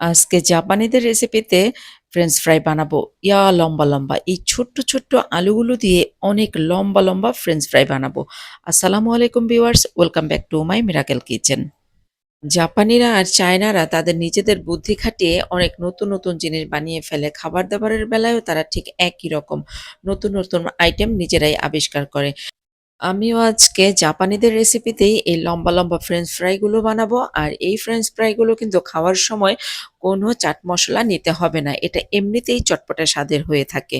আজকে জাপানিদের রেসিপিতে French fry বানাবো। ইয়া, লম্বা লম্বা। এই ছোট্ট ছোট্ট আলুগুলো দিয়ে অনেক লম্বা লম্বা ফ্রেঞ্চ ফ্রাই বানাবো। আসসালামু আলাইকুম viewers welcome back to my miracle kitchen জাপানিরা আর চায়নারা তাদের নিজেদের বুদ্ধি খাটিয়ে অনেক নতুন নতুন জিনিস বানিয়ে ফেলে। খাবার দাবারের বেলায়ও তারা ঠিক একই রকম নতুন নতুন আইটেম নিজেরাই আবিষ্কার করে। আমিও আজকে জাপানিদের রেসিপিতেই এই লম্বা লম্বা ফ্রেঞ্চ ফ্রাইগুলো বানাবো, আর এই ফ্রেঞ্চ ফ্রাইগুলো কিন্তু খাওয়ার সময় কোনো চাট মশলা নিতে হবে না, এটা এমনিতেই চটপটে স্বাদের হয়ে থাকে।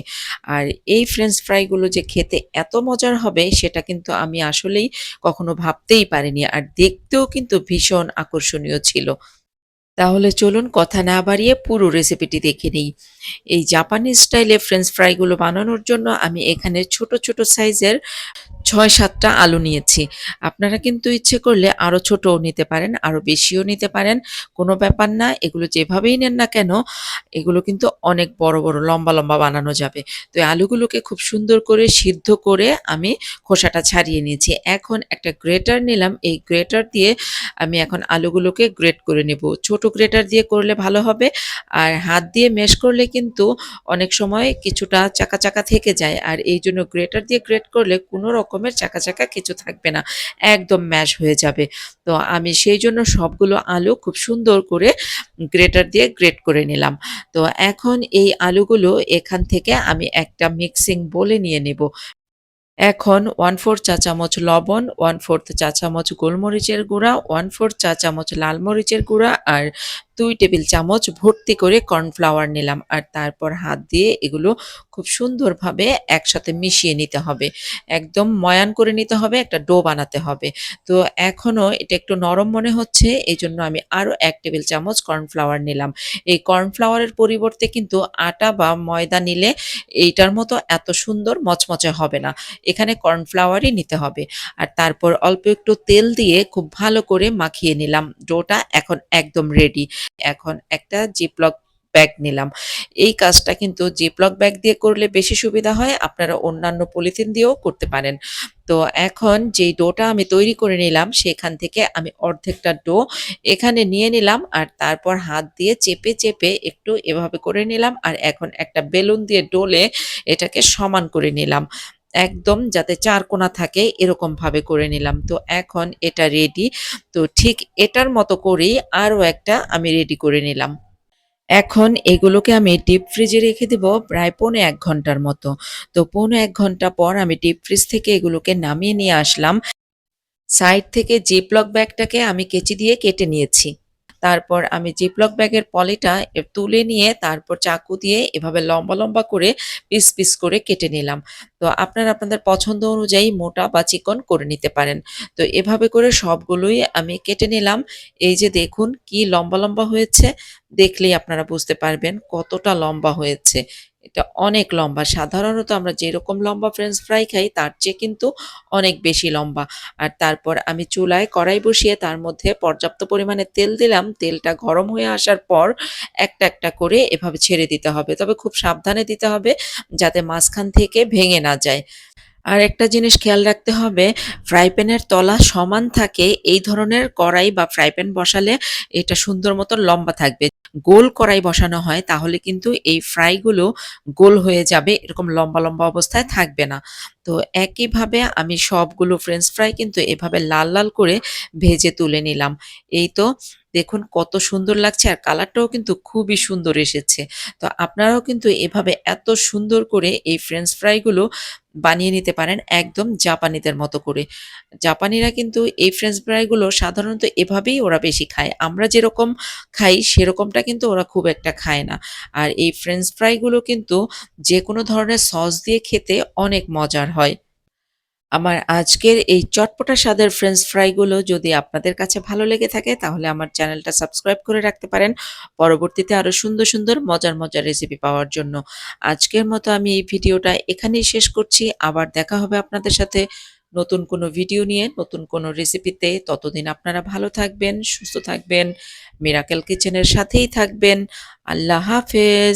আর এই ফ্রেঞ্চ ফ্রাইগুলো যে খেতে এত মজার হবে, সেটা কিন্তু আমি আসলেই কখনো ভাবতেই পারিনি, আর দেখতেও কিন্তু ভীষণ আকর্ষণীয় ছিল। তাহলে চলুন কথা না বাড়িয়ে পুরো রেসিপিটি দেখে নিই। এই জাপানি স্টাইলে ফ্রেঞ্চ ফ্রাইগুলো বানানোর জন্য আমি এখানে ছোট ছোট সাইজের ছয় সাতটা আলু নিয়েছি। আপনারা কিন্তু ইচ্ছে করলে আরও ছোটও নিতে পারেন আরও বেশিও নিতে পারেন, কোনো ব্যাপার না, এগুলো যেভাবেই নেন না কেন, এগুলো কিন্তু অনেক বড় বড়, লম্বা লম্বা বানানো যাবে। তো এই আলুগুলোকে খুব সুন্দর করে সিদ্ধ করে আমি খোসাটা ছাড়িয়ে নিয়েছি। এখন একটা গ্রেটার নিলাম, এই গ্রেটার দিয়ে আমি এখন আলুগুলোকে গ্রেট করে নেব। ছোট গ্রেটার দিয়ে করলে ভালো হবে। আর হাত দিয়ে মেশ করলে কিন্তু অনেক সময় কিছুটা চাকা চাকা থেকে যায়। আর এই জন্য গ্রেটার দিয়ে গ্রেট করলে কোনো রকমের চাকা চাকা কিছু থাকবে না। একদম ম্যাশ হয়ে যাবে। তো আমি সেই জন্য সবগুলো আলু খুব সুন্দর করে গ্রেটার দিয়ে গ্রেট করে নিলাম। তো এখন এই আলুগুলো এখান থেকে আমি একটা মিক্সিং বলে নিয়ে নেব। এখন ওয়ান ফোর্থ চা চামচ লবণ ওয়ান ফোর্থ চা চামচ গোলমরিচের গুঁড়া ওয়ান ফোর্থ চা চামচ লাল মরিচের গুঁড়া আর দুই টেবিল চামচ ভর্তি করে কর্নফ্লাওয়ার নিলাম আর তারপর হাত দিয়ে এগুলো খুব সুন্দরভাবে একসাথে মিশিয়ে নিতে হবে। একদম ময়ান করে নিতে হবে, একটা ডো বানাতে হবে। তো এখনও এটা একটু নরম মনে হচ্ছে এই জন্য আমি আরও এক টেবিল চামচ কর্নফ্লাওয়ার নিলাম। এই কর্নফ্লাওয়ারের পরিবর্তে কিন্তু আটা বা ময়দা নিলে এইটার মতো এত সুন্দর মচমচে হবে না। এখানে কর্নফ্লাওয়ারই নিতে হবে। আর তারপর অল্প একটু তেল দিয়ে খুব ভালো করে মাখিয়ে নিলাম। ডোটা এখন একদম রেডি। এখন একটা জিপলক ব্যাগ নিলাম। এই কাজটা কিন্তু জিপলক ব্যাগ দিয়ে করলে বেশি সুবিধা হয়, আপনারা অন্যান্য পলিথিন দিয়েও করতে পারেন। তো এখন যেই ডোটা আমি তৈরি করে নিলাম, সেখান থেকে আমি অর্ধেকটা ডো এখানে নিয়ে নিলাম আর তারপর হাত দিয়ে চেপে চেপে একটু এভাবে করে নিলাম আর এখন একটা বেলুন দিয়ে ডোলে এটাকে সমান করে নিলাম। একদম যাতে চার কোণা থাকে, এরকম ভাবে করে নিলাম। তো এখন এটা রেডি তো ঠিক এটার মতো করেই আরও একটা আমি রেডি করে নিলাম। এখন এগুলোকে আমি ডিপ ফ্রিজে রেখে দেব প্রায় পৌনে এক ঘণ্টার মতো। তো পৌনে এক ঘণ্টা পর আমি ডিপ ফ্রিজ থেকে এগুলোকে নামিয়ে নিয়ে আসলাম। সাইড থেকে জিপলক ব্যাগটাকে আমি কেচি দিয়ে কেটে নিয়েছি। তারপর আমি জিপলক ব্যাগের পলিটা তুলে নিয়ে তারপর চাকু দিয়ে এভাবে লম্বা লম্বা করে পিস পিস করে কেটে নিলাম। তো আপনারা আপনাদের পছন্দ অনুযায়ী মোটা বা চিকন করে নিতে পারেন। তো এভাবে করে সবগুলোই আমি কেটে নিলাম। এই যে দেখুন কি লম্বা লম্বা হয়েছে, দেখলেই আপনারা বুঝতে পারবেন কতটা লম্বা হয়েছে। এটা অনেক লম্বা। সাধারণত আমরা যেরকম লম্বা ফ্রেঞ্চ ফ্রাই খাই, তার চেয়ে কিন্তু অনেক বেশি লম্বা। আর তারপর আমি চুলায় কড়াই বসিয়ে তার মধ্যে পর্যাপ্ত পরিমাণে তেল দিলাম। তেলটা গরম হয়ে আসার পর একটা একটা করে এভাবে ছেড়ে দিতে হবে। তবে খুব সাবধানে দিতে হবে যাতে মাঝখান থেকে ভেঙে না যায়। আর একটা জিনিস খেয়াল রাখতে হবে, ফ্রাই প্যানের তলা সমান থাকে, এই ধরনের কড়াই বা ফ্রাই প্যান বসালে এটা সুন্দর মতো লম্বা থাকবে। গোল কড়াই বসানো হয়, তাহলে কিন্তু এই ফ্রাইগুলো গোল হয়ে যাবে, এরকম লম্বা লম্বা অবস্থায় থাকবে না। তো একইভাবে আমি সবগুলো ফ্রেঞ্চ ফ্রাই কিন্তু এভাবে লাল লাল করে ভেজে তুলে নিলাম। এই তো দেখুন কত সুন্দর লাগছে আর কালারটাও কিন্তু খুবই সুন্দর এসেছে। তো আপনারাও কিন্তু এভাবে এত সুন্দর করে এই ফ্রেঞ্চ ফ্রাইগুলো বানিয়ে নিতে পারেন একদম জাপানিদের মতো করে। জাপানিরা কিন্তু এই ফ্রেঞ্চ ফ্রাইগুলো সাধারণত এভাবেই ওরা বেশি খায়। আমরা যেরকম খাই, সেরকমটা কিন্তু ওরা খুব একটা খায় না। আর এই ফ্রেঞ্চ ফ্রাইগুলো কিন্তু যে কোনো ধরনের সস দিয়ে খেতে অনেক মজার হয়। আমার আজকের এই চটপটা স্বাদের ফ্রেঞ্চ ফ্রাইগুলো যদি আপনাদের কাছে ভালো লেগে থাকে, তাহলে আমার চ্যানেলটা সাবস্ক্রাইব করে রাখতে পারেন। পরবর্তীতে আরও সুন্দর সুন্দর মজার মজার রেসিপি পাওয়ার জন্য। আজকের মতো আমি এই ভিডিওটা এখানেই শেষ করছি। আবার দেখা হবে আপনাদের সাথে নতুন কোনো ভিডিও নিয়ে, নতুন কোনো রেসিপিতে ততদিন আপনারা ভালো থাকবেন, সুস্থ থাকবেন মিরাকেল কিচেনের সাথেই থাকবেন। আল্লাহ হাফেজ।